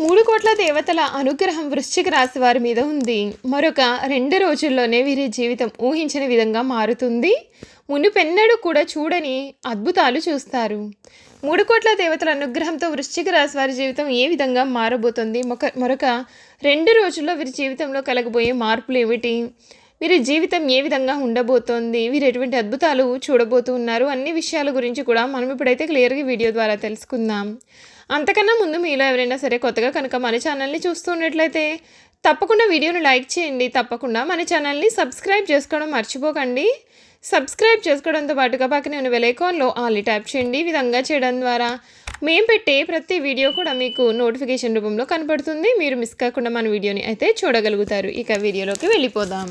మూడు కోట్ల దేవతల అనుగ్రహం వృశ్చిక రాశి వారి మీద ఉంది. మరొక రెండు రోజుల్లోనే వీరి జీవితం ఊహించిన విధంగా మారుతుంది. మునుపెన్నడూ కూడా చూడని అద్భుతాలు చూస్తారు. మూడు కోట్ల దేవతల అనుగ్రహంతో వృశ్చిక రాశి వారి జీవితం ఏ విధంగా మారబోతుంది? మొక మరొక రెండు రోజుల్లో వీరి జీవితంలో కలగబోయే మార్పులు ఏమిటి? వీరి జీవితం ఏ విధంగా ఉండబోతోంది? వీరు ఎటువంటి అద్భుతాలు చూడబోతున్నారు? అన్ని విషయాల గురించి కూడా మనం ఇప్పుడైతే క్లియర్గా వీడియో ద్వారా తెలుసుకుందాం. అంతకన్నా ముందు మీలో ఎవరైనా సరే కొత్తగా కనుక మన ఛానల్ని చూస్తున్నట్లయితే తప్పకుండా వీడియోని లైక్ చేయండి. తప్పకుండా మన ఛానల్ని సబ్స్క్రైబ్ చేసుకోవడం మర్చిపోకండి. సబ్స్క్రైబ్ చేసుకోవడంతో పాటుగా పక్కనే ఉన్న వెలైకాన్లో ఆల్ని ట్యాప్ చేయండి. ఈ విధంగా చేయడం ద్వారా మేము పెట్టే ప్రతి వీడియో కూడా మీకు నోటిఫికేషన్ రూపంలో కనపడుతుంది. మీరు మిస్ కాకుండా మన వీడియోని అయితే చూడగలుగుతారు. ఇక వీడియోలోకి వెళ్ళిపోదాం.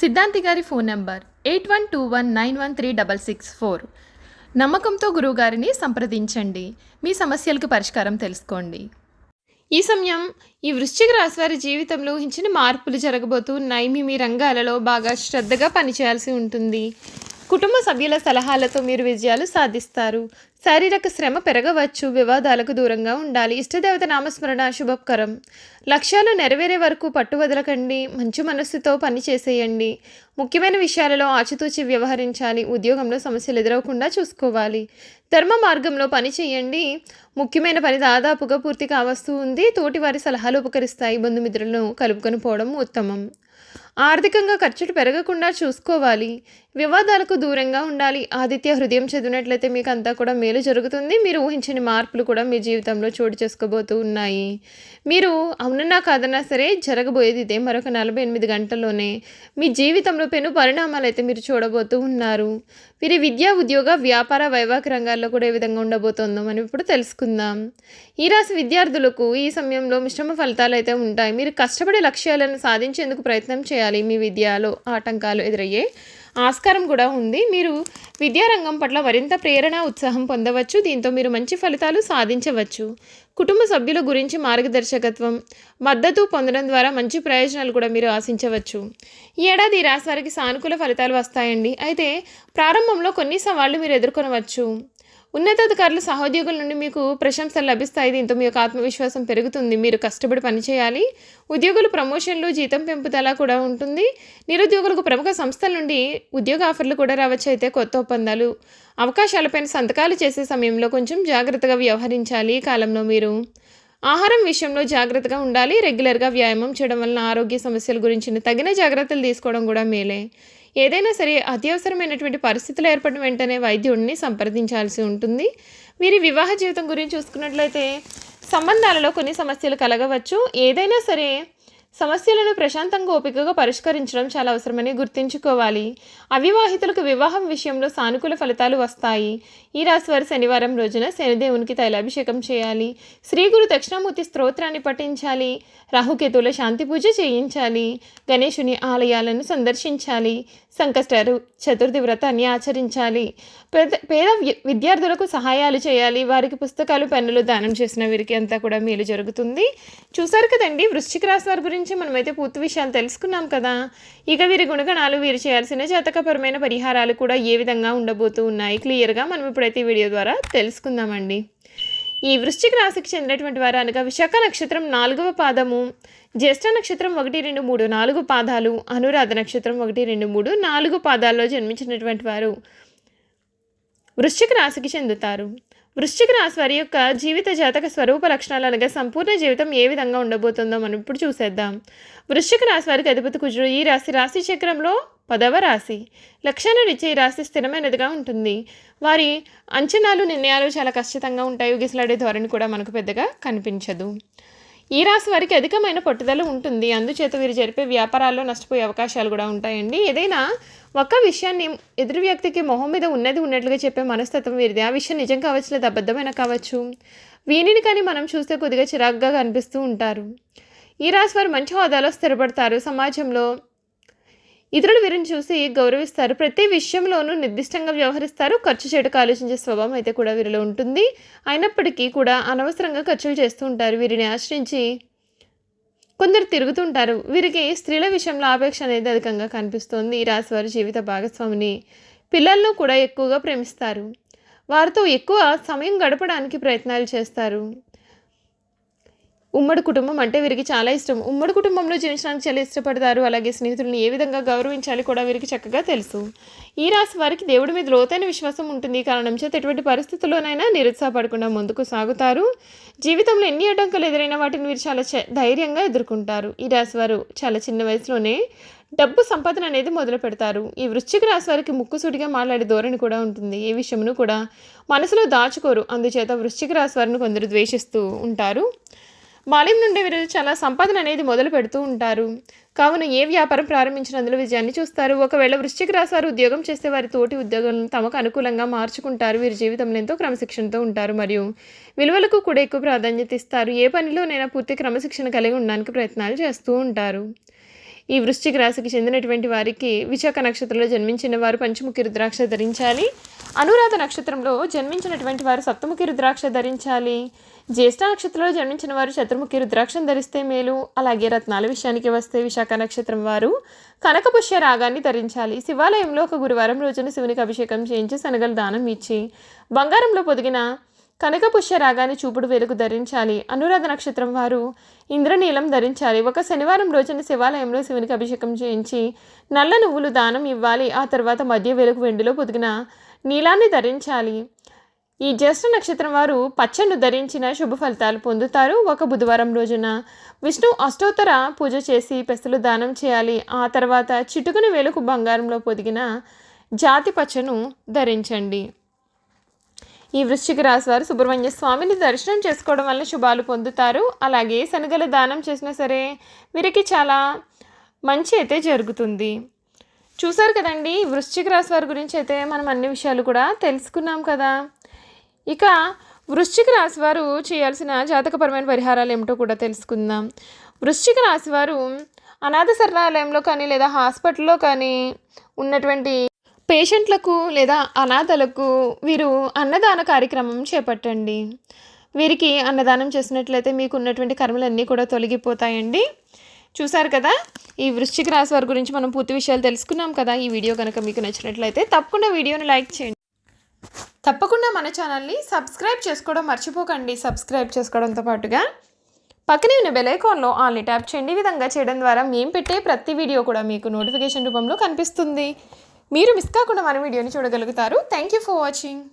సిద్ధాంతి గారి phone number eight one two one nine one three double six four. నమ్మకంతో గురువుగారిని సంప్రదించండి. మీ సమస్యలకు పరిష్కారం తెలుసుకోండి. ఈ సమయం ఈ వృశ్చిక రాశి వారి జీవితంలో ఊహించిన మార్పులు జరగబోతున్నాయి మీ మీ రంగాలలో బాగా శ్రద్ధగా పనిచేయాల్సి ఉంటుంది. కుటుంబ సభ్యుల సలహాలతో మీరు విజయాలు సాధిస్తారు. శారీరక శ్రమ పెరగవచ్చు. వివాదాలకు దూరంగా ఉండాలి. ఇష్టదేవత నామస్మరణ శుభకరం. లక్ష్యాలు నెరవేరే వరకు పట్టు వదలకండి. మంచి మనస్సుతో పనిచేసేయండి ముఖ్యమైన విషయాలలో ఆచితూచి వ్యవహరించాలి. ఉద్యోగంలో సమస్యలు ఎదురవకుండా చూసుకోవాలి. ధర్మ మార్గంలో పని చేయండి. ముఖ్యమైన పని దాదాపుగా పూర్తి కావస్తూ ఉంది. తోటి వారి సలహాలు ఉపకరిస్తాయి. బంధుమిత్రులను కలుపుకొని పోవడం ఉత్తమం. ఆర్థికంగా ఖర్చులు పెరగకుండా చూసుకోవాలి. వివాదాలకు దూరంగా ఉండాలి. ఆదిత్య హృదయం చదివినట్లయితే మీకు అంతా కూడా మేలు జరుగుతుంది. మీరు ఊహించని మార్పులు కూడా మీ జీవితంలో చోటు చేసుకోబోతూ ఉన్నాయి. మీరు అవునన్నా కాదన్నా సరే జరగబోయేది ఇదే. మరొక నలభై ఎనిమిది గంటల్లోనే మీ జీవితంలో పెను పరిణామాలు అయితే మీరు చూడబోతూ ఉన్నారు. వీరి విద్యా ఉద్యోగ వ్యాపార వైవాహిక రంగాల్లో కూడా ఏ విధంగా ఉండబోతుందో మనం ఇప్పుడు తెలుసుకుందాం. ఈ రాశి విద్యార్థులకు ఈ సమయంలో మిశ్రమ ఫలితాలు అయితే ఉంటాయి. మీరు కష్టపడే లక్ష్యాలను సాధించేందుకు ప్రయత్నం చేయాలి. మీ విద్యలో ఆటంకాలు ఎదురయ్యే ఆస్కారం కూడా ఉంది. మీరు విద్యారంగం పట్ల మరింత ప్రేరణ ఉత్సాహం పొందవచ్చు. దీంతో మీరు మంచి ఫలితాలు సాధించవచ్చు. కుటుంబ సభ్యుల గురించి మార్గదర్శకత్వం మద్దతు పొందడం ద్వారా మంచి ప్రయోజనాలు కూడా మీరు ఆశించవచ్చు. ఈ ఏడాది ఈ రాశి వారికి సానుకూల ఫలితాలు వస్తాయండి. అయితే ప్రారంభంలో కొన్ని సవాళ్ళు మీరు ఎదుర్కొనవచ్చు. ఉన్నతాధికారుల సహోద్యోగుల నుండి మీకు ప్రశంసలు లభిస్తాయి. దీంతో మీ యొక్క ఆత్మవిశ్వాసం పెరుగుతుంది. మీరు కష్టపడి పనిచేయాలి. ఉద్యోగులు ప్రమోషన్లు జీతం పెంపుదల కూడా ఉంటుంది. నిరుద్యోగులకు ప్రముఖ సంస్థల నుండి ఉద్యోగ ఆఫర్లు కూడా రావచ్చు. అయితే కొత్త ఒప్పందాలు అవకాశాలపైన సంతకాలు చేసే సమయంలో కొంచెం జాగ్రత్తగా వ్యవహరించాలి. ఈ కాలంలో మీరు ఆహారం విషయంలో జాగ్రత్తగా ఉండాలి. రెగ్యులర్గా వ్యాయామం చేయడం వలన ఆరోగ్య సమస్యల గురించి తగిన జాగ్రత్తలు తీసుకోవడం కూడా మేలే. ఏదైనా సరే అత్యవసరమైనటువంటి పరిస్థితులు ఏర్పడిన వెంటనే వైద్యుడిని సంప్రదించాల్సి ఉంటుంది. వీరి వివాహ జీవితం గురించి చూసుకున్నట్లయితే సంబంధాలలో కొన్ని సమస్యలు కలగవచ్చు. ఏదైనా సరే సమస్యలను ప్రశాంతంగా ఓపికగా పరిష్కరించడం చాలా అవసరమని గుర్తుంచుకోవాలి. అవివాహితులకు వివాహం విషయంలో సానుకూల ఫలితాలు వస్తాయి. ఈ రాశి వారి శనివారం రోజున శనిదేవునికి తైలాభిషేకం చేయాలి. శ్రీ గురు దక్షిణామూర్తి స్తోత్రాన్ని పఠించాలి. రాహుకేతువుల శాంతి పూజ చేయించాలి. గణేశుని ఆలయాలను సందర్శించాలి. సంకష్టారు చతుర్థి వ్రతాన్ని ఆచరించాలి. పేద పేద వి- విద్యార్థులకు సహాయాలు చేయాలి. వారికి పుస్తకాలు పెన్నులు దానం చేసిన వీరికి అంతా కూడా మేలు జరుగుతుంది. చూసారు కదండి వృశ్చిక రాశి వారి గురించి మనమైతే పూర్తి విషయాలు తెలుసుకున్నాం కదా. ఇక వీరి గుణగణాలు వీరు చేయాల్సిన జాతకపరమైన పరిహారాలు కూడా ఏ విధంగా ఉండబోతూ ఉన్నాయి? క్లియర్గా మనం ఇప్పుడైతే వీడియో ద్వారా తెలుసుకుందామండి. ఈ వృశ్చిక రాశికి చెందినటువంటి వారు అనగా విశాఖ నక్షత్రం నాలుగవ పాదము జ్యేష్ఠ నక్షత్రం ఒకటి రెండు మూడు నాలుగు పాదాలు అనురాధ నక్షత్రం ఒకటి రెండు మూడు నాలుగు పాదాల్లో జన్మించినటువంటి వారు వృశ్చిక రాశికి చెందుతారు. వృశ్చిక రాశి వారి యొక్క జీవిత జాతక స్వరూప లక్షణాలు అనగా సంపూర్ణ జీవితం ఏ విధంగా ఉండబోతుందో మనం ఇప్పుడు చూసేద్దాం. వృశ్చిక రాశి వారికి అధిపతి కుజుడు ఈ రాశి రాశి చక్రంలో పదవ రాశి. లక్ష్యాన్ని ఇచ్చే ఈ రాశి స్థిరమైనదిగా ఉంటుంది. వారి అంచనాలు నిర్ణయాలు చాలా ఖచ్చితంగా ఉంటాయి. గిసలాడే ధోరణి కూడా మనకు పెద్దగా కనిపించదు. ఈ రాశి వారికి అధికమైన పట్టుదల ఉంటుంది. అందుచేత వీరు జరిపే వ్యాపారాల్లో నష్టపోయే అవకాశాలు కూడా ఉంటాయండి. ఏదైనా ఒక విషయాన్ని ఎదురు వ్యక్తికి మొహం మీద ఉన్నది ఉన్నట్లుగా చెప్పే మనస్తత్వం వీరిది. ఆ విషయం నిజం కావచ్చు లేదా అబద్ధమైన కావచ్చు. వీనిని కానీ మనం చూస్తే కొద్దిగా చిరాగ్గా కనిపిస్తూ ఉంటారు. ఈ రాశి వారు మంచి హోదాలో స్థిరపడతారు. సమాజంలో ఇతరులు వీరిని చూసి గౌరవిస్తారు. ప్రతి విషయంలోనూ నిర్దిష్టంగా వ్యవహరిస్తారు. ఖర్చు చేయటకు ఆలోచించే స్వభావం అయితే కూడా వీరిలో ఉంటుంది. అయినప్పటికీ కూడా అనవసరంగా ఖర్చులు చేస్తూ ఉంటారు. వీరిని ఆశ్రయించి కొందరు తిరుగుతుంటారు వీరికి స్త్రీల విషయంలో ఆపేక్ష అనేది అధికంగా కనిపిస్తోంది. ఈ రాశివారి జీవిత భాగస్వామిని పిల్లలను కూడా ఎక్కువగా ప్రేమిస్తారు. వారితో ఎక్కువ సమయం గడపడానికి ప్రయత్నాలు చేస్తారు. ఉమ్మడి కుటుంబం అంటే వీరికి చాలా ఇష్టం. ఉమ్మడి కుటుంబంలో జీవించడానికి చాలా ఇష్టపడతారు. అలాగే స్నేహితులను ఏ విధంగా గౌరవించాలి కూడా వీరికి చక్కగా తెలుసు. ఈ రాశి వారికి దేవుడి మీద లోతైన విశ్వాసం ఉంటుంది. కారణం చేత ఎటువంటి పరిస్థితుల్లోనైనా నిరుత్సాహపడకుండా ముందుకు సాగుతారు. జీవితంలో ఎన్ని అడ్డంకులు ఎదురైన వాటిని వీరు చాలా చ- ధైర్యంగా ఎదుర్కొంటారు. ఈ రాశి వారు చాలా చిన్న వయసులోనే డబ్బు సంపాదన అనేది మొదలు పెడతారు. ఈ వృశ్చిక రాశి వారికి ముక్కుసూటిగా మాట్లాడే ధోరణి కూడా ఉంటుంది. ఏ విషయమును కూడా మనసులో దాచుకోరు. అందుచేత వృశ్చిక రాశి వారిని కొందరు ద్వేషిస్తూ ఉంటారు. బాల్యం నుండి వీరు చాలా సంపాదన అనేది మొదలు పెడుతూ ఉంటారు. కావున ఏ వ్యాపారం ప్రారంభించిన అందులో విజయాన్ని చూస్తారు. ఒకవేళ వృశ్చిక రాశారు ఉద్యోగం చేస్తే వారి తోటి ఉద్యోగం తమకు అనుకూలంగా మార్చుకుంటారు. వీరి జీవితంలో ఎంతో క్రమశిక్షణతో ఉంటారు. మరియు విలువలకు కూడా ఎక్కువ ప్రాధాన్యత ఇస్తారు. ఏ పనిలోనైనా పూర్తి క్రమశిక్షణ కలిగి ఉండడానికి ప్రయత్నాలు చేస్తూ ఉంటారు. ఈ వృశ్చిక రాశికి చెందినటువంటి వారికి విశాఖ నక్షత్రంలో జన్మించిన వారు పంచముఖి రుద్రాక్ష ధరించాలి. అనురాధ నక్షత్రంలో జన్మించినటువంటి వారు సప్తముఖి రుద్రాక్ష ధరించాలి. జ్యేష్ఠ నక్షత్రంలో జన్మించిన వారు చతుర్ముఖి రుద్రాక్షను ధరిస్తే మేలు. అలాగే రత్నాల విషయానికి వస్తే విశాఖ నక్షత్రం వారు కనకపుష్య రాగాన్ని ధరించాలి. శివాలయంలో ఒక గురువారం రోజున శివునికి అభిషేకం చేయించి శనగలు దానం ఇచ్చి బంగారంలో పొదిగిన కనకపుష్య రాగాన్ని చూపుడు వేలుకు ధరించాలి. అనురాధ నక్షత్రం వారు ఇంద్రనీలం ధరించాలి. ఒక శనివారం రోజున శివాలయంలో శివునికి అభిషేకం చేయించి నల్ల నువ్వులు దానం ఇవ్వాలి. ఆ తర్వాత మధ్య వేలుకు వెండిలో పొదిగిన నీలాన్ని ధరించాలి. ఈ జ్యేష్ఠ నక్షత్రం వారు పచ్చను ధరించిన శుభ ఫలితాలు పొందుతారు. ఒక బుధవారం రోజున విష్ణు అష్టోత్తర పూజ చేసి పెసలు దానం చేయాలి. ఆ తర్వాత చిటుకుని వేలుకు బంగారంలో పొదిగిన జాతి పచ్చను ధరించండి. ఈ వృశ్చిక రాశి వారు సుబ్రహ్మణ్య స్వామిని దర్శనం చేసుకోవడం వల్ల శుభాలు పొందుతారు. అలాగే శనగల దానం చేసినా సరే వీరికి చాలా మంచి అయితే జరుగుతుంది. చూసారు కదండి వృశ్చిక రాశి వారి గురించి అయితే మనం అన్ని విషయాలు కూడా తెలుసుకున్నాం కదా. ఇక వృశ్చిక రాశి వారు చేయాల్సిన జాతకపరమైన పరిహారాలు ఏమిటో కూడా తెలుసుకుందాం. వృశ్చిక రాశి వారు అనాథ శరణాలయంలో కానీ లేదా హాస్పిటల్లో కానీ ఉన్నటువంటి పేషెంట్లకు లేదా అనాథలకు వీరు అన్నదాన కార్యక్రమం చేపట్టండి. వీరికి అన్నదానం చేసినట్లయితే మీకు ఉన్నటువంటి కర్మలన్నీ కూడా తొలగిపోతాయండి. చూసారు కదా? ఈ వృశ్చిక రాశి వారి గురించి మనం పూర్తి విషయాలు తెలుసుకున్నాం కదా? ఈ వీడియో కనుక మీకు నచ్చినట్లయితే తప్పకుండా వీడియోని లైక్ చేయండి. తప్పకుండా మన ఛానల్ని సబ్స్క్రైబ్ చేసుకోవడం మర్చిపోకండి. సబ్స్క్రైబ్ చేసుకోవడంతో పాటుగా పక్కనే ఉన్న బెలైకాన్లో ఆల్ని ట్యాప్ చేయండి. ఈ విధంగా చేయడం ద్వారా మేము పెట్టే ప్రతి వీడియో కూడా మీకు నోటిఫికేషన్ రూపంలో కనిపిస్తుంది. మీరు మిస్ కాకుండా మన వీడియోని చూడగలుగుతారు. Thank you for watching